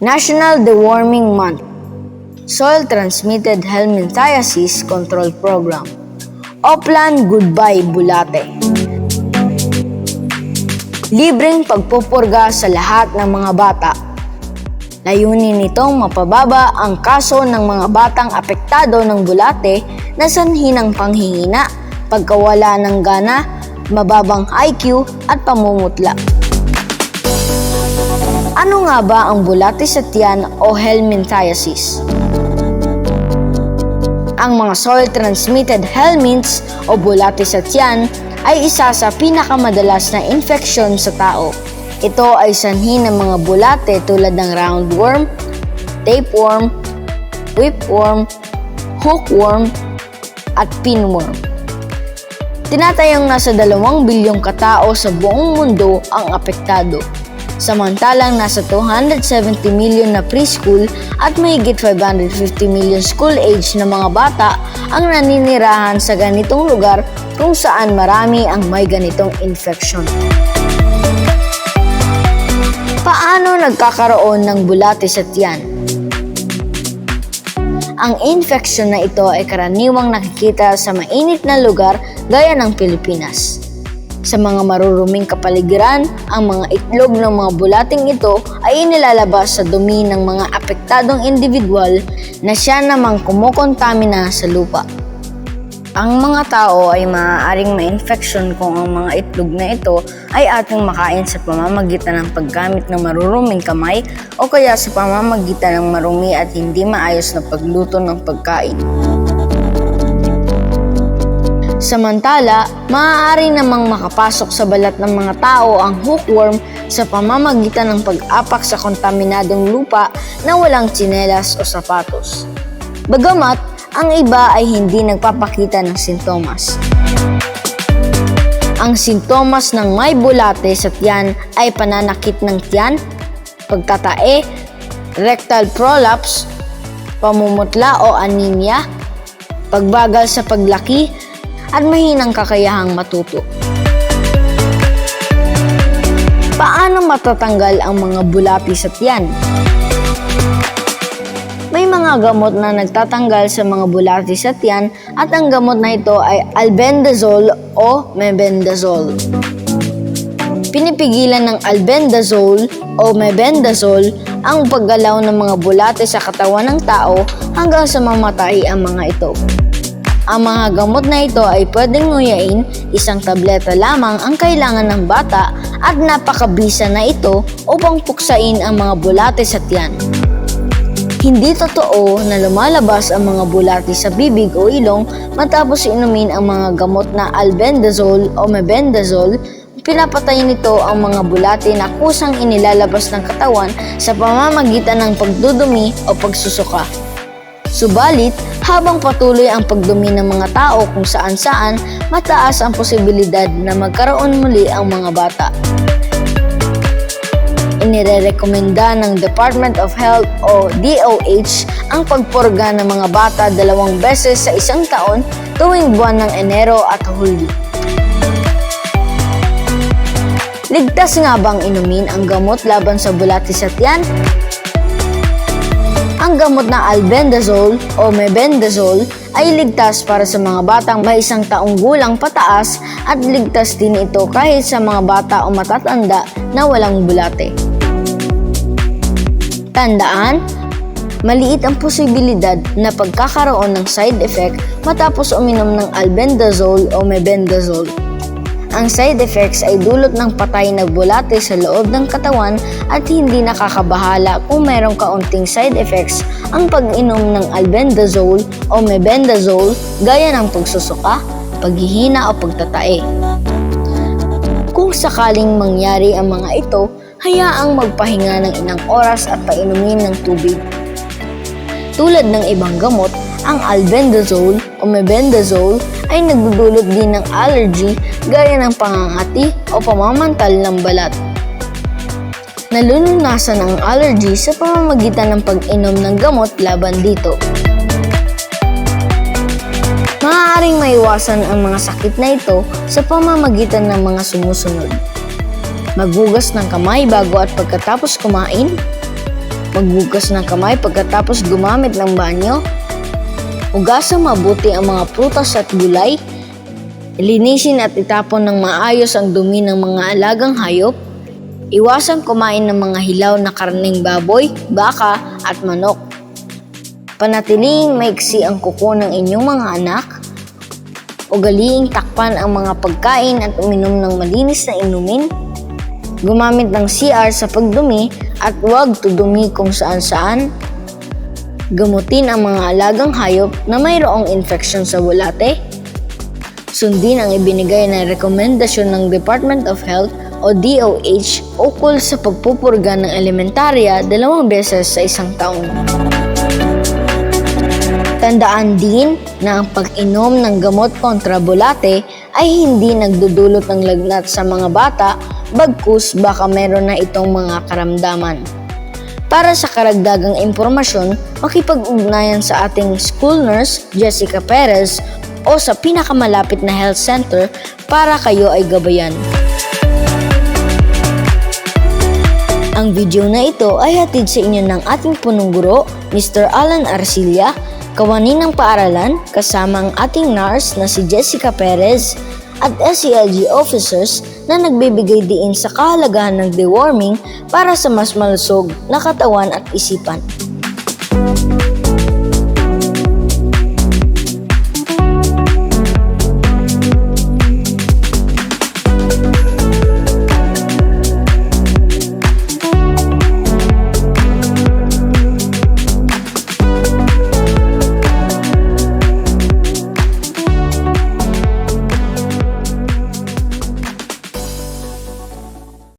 National Deworming Month Soil Transmitted Helminthiasis Control Program Oplan Goodbye Bulate Libreng pagpupurga sa lahat ng mga bata. Layunin nitong mapababa ang kaso ng mga batang apektado ng bulate na sanhi ng panghihina, pagkawala ng gana, mababang IQ at pamumutla. Ano nga ba ang bulate sa tiyan o helminthiasis? Ang mga soil-transmitted helminths o bulate sa tiyan ay isa sa pinakamadalas na infeksyon sa tao. Ito ay sanhi ng mga bulate tulad ng roundworm, tapeworm, whipworm, hookworm, at pinworm. Tinatayang nasa 2 bilyong katao sa buong mundo ang apektado. Samantalang nasa 270 million na preschool at mahigit 550 million school age na mga bata ang naninirahan sa ganitong lugar kung saan marami ang may ganitong infection. Paano nagkakaroon ng bulate sa tiyan? Ang infeksyon na ito ay karaniwang nakikita sa mainit na lugar gaya ng Pilipinas. Sa mga maruruming kapaligiran, ang mga itlog ng mga bulating ito ay inilalabas sa dumi ng mga apektadong individual na siya namang kumukontamina sa lupa. Ang mga tao ay maaaring ma-infection kung ang mga itlog na ito ay ating makain sa pamamagitan ng paggamit ng maruruming kamay o kaya sa pamamagitan ng marumi at hindi maayos na pagluto ng pagkain. Samantala, maaari namang makapasok sa balat ng mga tao ang hookworm sa pamamagitan ng pag-apak sa kontaminadong lupa na walang tsinelas o sapatos. Bagamat, ang iba ay hindi nagpapakita ng sintomas. Ang sintomas ng may bulate sa tiyan ay pananakit ng tiyan, pagtatae, rectal prolapse, pamumutla o anemia, pagbagal sa paglaki, at mahinang kakayahang matuto. Paano matatanggal ang mga bulati sa tiyan? May mga gamot na nagtatanggal sa mga bulati sa tiyan at ang gamot na ito ay albendazole o mebendazole. Pinipigilan ng albendazole o mebendazole ang paggalaw ng mga bulate sa katawan ng tao hanggang sa mamatay ang mga ito. Ang mga gamot na ito ay pwedeng nguyain, isang tableta lamang ang kailangan ng bata at napakabisa na ito upang puksain ang mga bulate sa tiyan. Hindi totoo na lumalabas ang mga bulati sa bibig o ilong matapos inumin ang mga gamot na albendazole o mebendazole. Pinapatay nito ang mga bulati na kusang inilalabas ng katawan sa pamamagitan ng pagdudumi o pagsusuka. Subalit, habang patuloy ang pagdumi ng mga tao kung saan-saan, mataas ang posibilidad na magkaroon muli ang mga bata. Inirerekomenda ng Department of Health o DOH ang pagpurga ng mga bata dalawang beses sa isang taon tuwing buwan ng Enero at Hulyo. Ligtas nga bang inumin ang gamot laban sa bulati sa tiyan? Ang gamot na albendazole o mebendazole ay ligtas para sa mga batang may isang taong gulang pataas at ligtas din ito kahit sa mga bata o matatanda na walang bulate. Tandaan, maliit ang posibilidad na pagkakaroon ng side effect matapos uminom ng albendazole o mebendazole. Ang side effects ay dulot ng patay na bulate sa loob ng katawan at hindi nakakabahala kung mayroong kaunting side effects ang pag-inom ng albendazole o mebendazole gaya ng pagsusuka, paghihina o pagtatae. Kung sakaling mangyari ang mga ito, hayaang magpahinga ng inang oras at painumin ng tubig. Tulad ng ibang gamot, ang albendazole o mebendazole ay nagdudulot din ng allergy gaya ng pangangati o pamamantal ng balat. Nalununasan ang allergy sa pamamagitan ng pag-inom ng gamot laban dito. Maaaring maiwasan ang mga sakit na ito sa pamamagitan ng mga sumusunod. Maghugas ng kamay bago at pagkatapos kumain. Maghugas ng kamay pagkatapos gumamit ng banyo. Hugasan mabuti ang mga prutas at gulay. Linisin at itapon ng maayos ang dumi ng mga alagang hayop. Iwasan kumain ng mga hilaw na karning baboy, baka at manok. Panatiling maiksi ang kuko ng inyong mga anak. Ugaliing takpan ang mga pagkain at uminom ng malinis na inumin. Gumamit ng CR sa pagdumi at huwag tudumi kung saan-saan. Gamutin ang mga alagang hayop na mayroong infeksyon sa bulate. Sundin ang ibinigay na rekomendasyon ng Department of Health o DOH ukol sa pagpupurga ng elementarya dalawang beses sa isang taon. Tandaan din na ang pag-inom ng gamot kontra bulate ay hindi nagdudulot ng lagnat sa mga bata bagkus baka meron na itong mga karamdaman. Para sa karagdagang impormasyon, makipag-ugnayan sa ating school nurse Jessica Perez o sa pinakamalapit na health center para kayo ay gabayan. Ang video na ito ay hatid sa inyo ng ating punong guro, Mr. Alan Arcilla, kawani ng paaralan kasama ang ating nurse na si Jessica Perez at SELG officers na nagbibigay diin sa kahalagahan ng deworming para sa mas malusog na katawan at isipan.